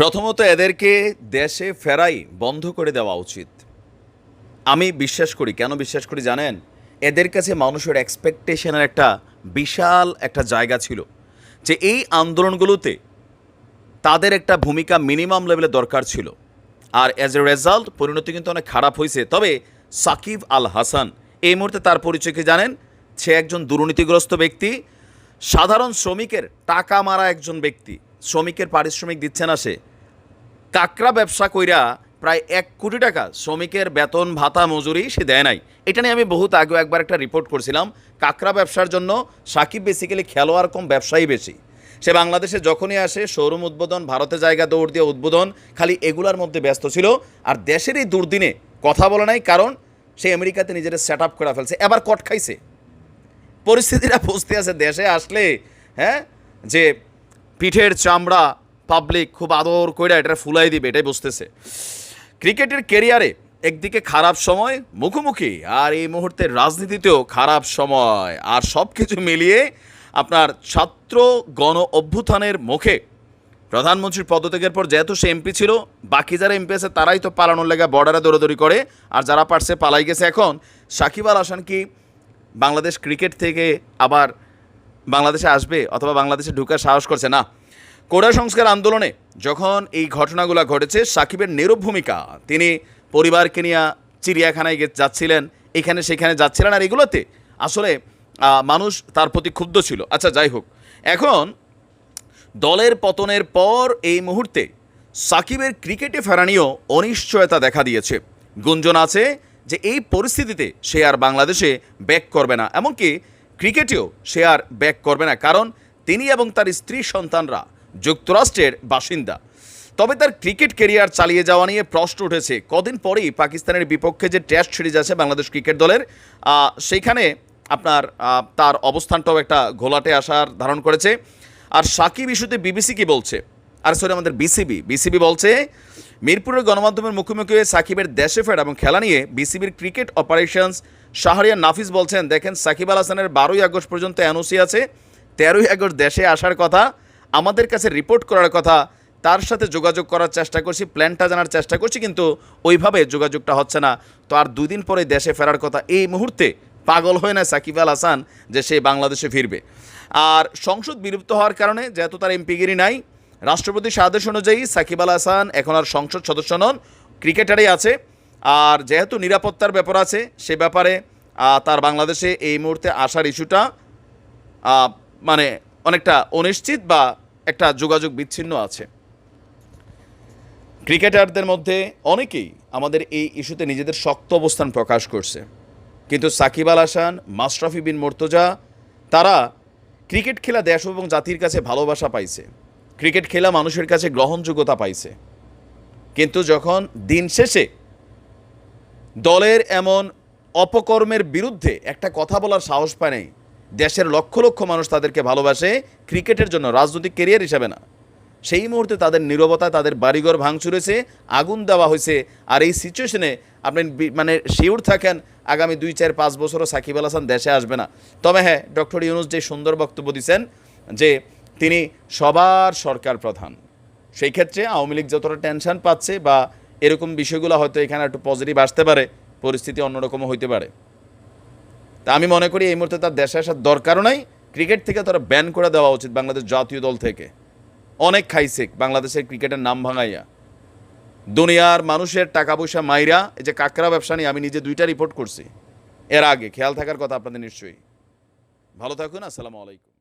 প্রথমত এদেরকে দেশে ফেরাই বন্ধ করে দেওয়া উচিত। আমি বিশ্বাস করি, কেন বিশ্বাস করি জানেন? এদের কাছে মানুষের এক্সপেকটেশনের একটা বিশাল একটা জায়গা ছিল যে এই আন্দোলনগুলোতে তাদের একটা ভূমিকা মিনিমাম লেভেলে দরকার ছিল। আর অ্যাজ এ রেজাল্ট পরিণতি কিন্তু অনেক খারাপ হয়েছে। তবে সাকিব আল হাসান, এই মুহূর্তে তার পরিচয় কি জানেন? সে একজন দুর্নীতিগ্রস্ত ব্যক্তি, সাধারণ শ্রমিকের টাকা মারা একজন ব্যক্তি। শ্রমিকের পারিশ্রমিক দিচ্ছে না সে। কাকরা ব্যবসা কইরা প্রায় এক কোটি টাকা শ্রমিকের বেতন, ভাতা, মজুরি সে দেয় নাই। এটা নিয়ে আমি বহুত আগে একবার একটা রিপোর্ট করছিলাম। কাকরা ব্যবসার জন্য সাকিব বেসিক্যালি খেলোয়াড় কম, ব্যবসায়ী বেশি। সে বাংলাদেশে যখনই আসে শোরুম উদ্বোধন, ভারতে জায়গা দৌড় দিয়ে উদ্বোধন, খালি এগুলার মধ্যে ব্যস্ত ছিল। আর দেশের এই দুর্দিনে কথা বলে নাই, কারণ সে আমেরিকাতে নিজের সেট আপ করে ফেলছে। এবার কট খাইছে। পরিস্থিতিটা বুঝতে আছে, দেশে আসলে হ্যাঁ যে পিঠের চামড়া পাবলিক খুব আদর করে এটা ফুলাই দিবে, এটাই বুঝতেছে। ক্রিকেটের কেরিয়ারে একদিকে খারাপ সময়, মুখোমুখি, আর এই মুহূর্তে রাজনীতিতেও খারাপ সময়। আর সব কিছু মিলিয়ে আপনার ছাত্র গণ অভ্যুত্থানের মুখে প্রধানমন্ত্রীর পদত্যাগের পর যেহেতু সে এমপি ছিল, বাকি যারা এমপি আছে তারাই তো পালানোর লেগে বর্ডারে দৌড়াদৌড়ি করে, আর যারা পারছে পালাই গেছে এখন। সাকিব আল হাসান কি বাংলাদেশ ক্রিকেট থেকে আবার বাংলাদেশে আসবে অথবা বাংলাদেশে ঢুকার সাহস করছে না। কোটা সংস্কার আন্দোলনে যখন এই ঘটনাগুলো ঘটেছে, সাকিবের নীরব ভূমিকা, তিনি পরিবারকে নিয়ে চিড়িয়াখানায় যাচ্ছিলেন, এখানে সেখানে যাচ্ছিলেন, আর এগুলোতে আসলে মানুষ তার প্রতি ক্ষুব্ধ ছিল। আচ্ছা যাই হোক। এখন দলের পতনের পর এই মুহূর্তে সাকিবের ক্রিকেটে ফেরা নিয়েও অনিশ্চয়তা দেখা দিয়েছে। গুঞ্জন আছে যে এই পরিস্থিতিতে সে আর বাংলাদেশে ব্যাক করবে না। এমনকি ক্রিকেটেও সে আর ব্যাক করবে না, কারণ তিনি এবং তার স্ত্রী সন্তানরা যুক্তরাষ্ট্রের বাসিন্দা। তবে তার ক্রিকেট কেরিয়ার চালিয়ে যাওয়া নিয়ে প্রশ্ন উঠেছে, কদিন পরেই পাকিস্তানের বিপক্ষে যে টেস্ট সিরিজ আছে বাংলাদেশ ক্রিকেট দলের সেইখানে আপনার তার অবস্থানটাও একটা ঘোলাটে আসার ধারণ করেছে। আর সাকিব ইস্যুতে বিবিসি কি বলছে? আর সরি, আমাদের বিসিবি। বিসিবি বলছে মিরপুরের গণমাধ্যমের মুখোমুখি হয়ে সাকিবের দেশে ফেরা এবং খেলা নিয়ে বিসিবির ক্রিকেট অপারেশনস শাহরিয়া নাফিস বলছেন, দেখেন, সাকিব আল হাসানের বারোই আগস্ট পর্যন্ত এনওসি আছে, তেরোই আগস্ট দেশে আসার কথা, আমাদের কাছে রিপোর্ট করার কথা, তার সাথে যোগাযোগ করার চেষ্টা করছি, প্ল্যানটা জানার চেষ্টা করছি, কিন্তু ওইভাবে যোগাযোগটা হচ্ছে না। তো আর দুই দিন পরে দেশে ফেরার কথা এই মুহূর্তে পাগল হয়ে না সাকিব আল হাসান যে সে বাংলাদেশে ফিরবে। আর সংসদ বিলুপ্ত হওয়ার কারণে, যেহেতু তার এমপিগিরি নাই রাষ্ট্রপতির আদেশ অনুযায়ী সাকিব আল হাসান এখন আর সংসদ সদস্য নন, ক্রিকেটারই আছে। আর যেহেতু নিরাপত্তার ব্যাপার আছে, সে ব্যাপারে তার বাংলাদেশে এই মুহূর্তে আসার ইস্যুটা মানে অনেকটা অনিশ্চিত বা একটা যোগাযোগ বিচ্ছিন্ন আছে। ক্রিকেটারদের মধ্যে অনেকেই আমাদের এই ইস্যুতে নিজেদের শক্ত অবস্থান প্রকাশ করছে। কিন্তু সাকিব আল হাসান, মাশরাফি বিন মোর্তজা, তারা ক্রিকেট খেলা দেশ এবং জাতির কাছে ভালোবাসা পাইছে। ক্রিকেট খেলা মানুষের কাছে গ্রহণযোগ্যতা পাইছে। কিন্তু যখন দিন শেষে দলের এমন অপকর্মের বিরুদ্ধে একটা কথা বলার সাহস পায় নাই, দেশের লক্ষ লক্ষ মানুষ তাদেরকে ভালোবাসে, ক্রিকেটের জন্য রাজনৈতিক কেরিয়ার হিসাবে না। সেই মুহূর্তে তাদের নীরবতা, তাদের বাড়িঘর ভাঙচুরেছে আগুন দেওয়া হয়েছে, আর এই সিচুয়েশনে আপনি মানে শিওর থাকেন, আগামী দুই, চার, পাঁচ বছরও সাকিব আল হাসান দেশে আসবে না। তবে হ্যাঁ ডক্টর ইউনুস যে সুন্দর বক্তব্য দিচ্ছেন যে তিনি সবার সরকার প্রধান। সেই ক্ষেত্রে আওয়ামী লীগ যতটা টেনশন পাচ্ছে বা এরকম বিষয়গুলো হয়তো এখানে একটু পজিটিভ আসতে পারে, পরিস্থিতি অন্যরকমও হইতে পারে। তা আমি মনে করি এই মুহূর্তে তার দেশে আসার দরকারও নাই। ক্রিকেট থেকে তারা ব্যান করে দেওয়া উচিত বাংলাদেশ জাতীয় দল থেকে। অনেক খাইছে বাংলাদেশের ক্রিকেটের নাম ভাঙাইয়া। দুনিয়ার মানুষের টাকা পয়সা মাইরা এই যে কাকরা ব্যবসা নিয়ে আমি নিজে দুইটা রিপোর্ট করছি। এর আগে, খেয়াল থাকার কথা আপনাদের নিশ্চয়ই। ভালো থাকুন, আসসালামু আলাইকুম।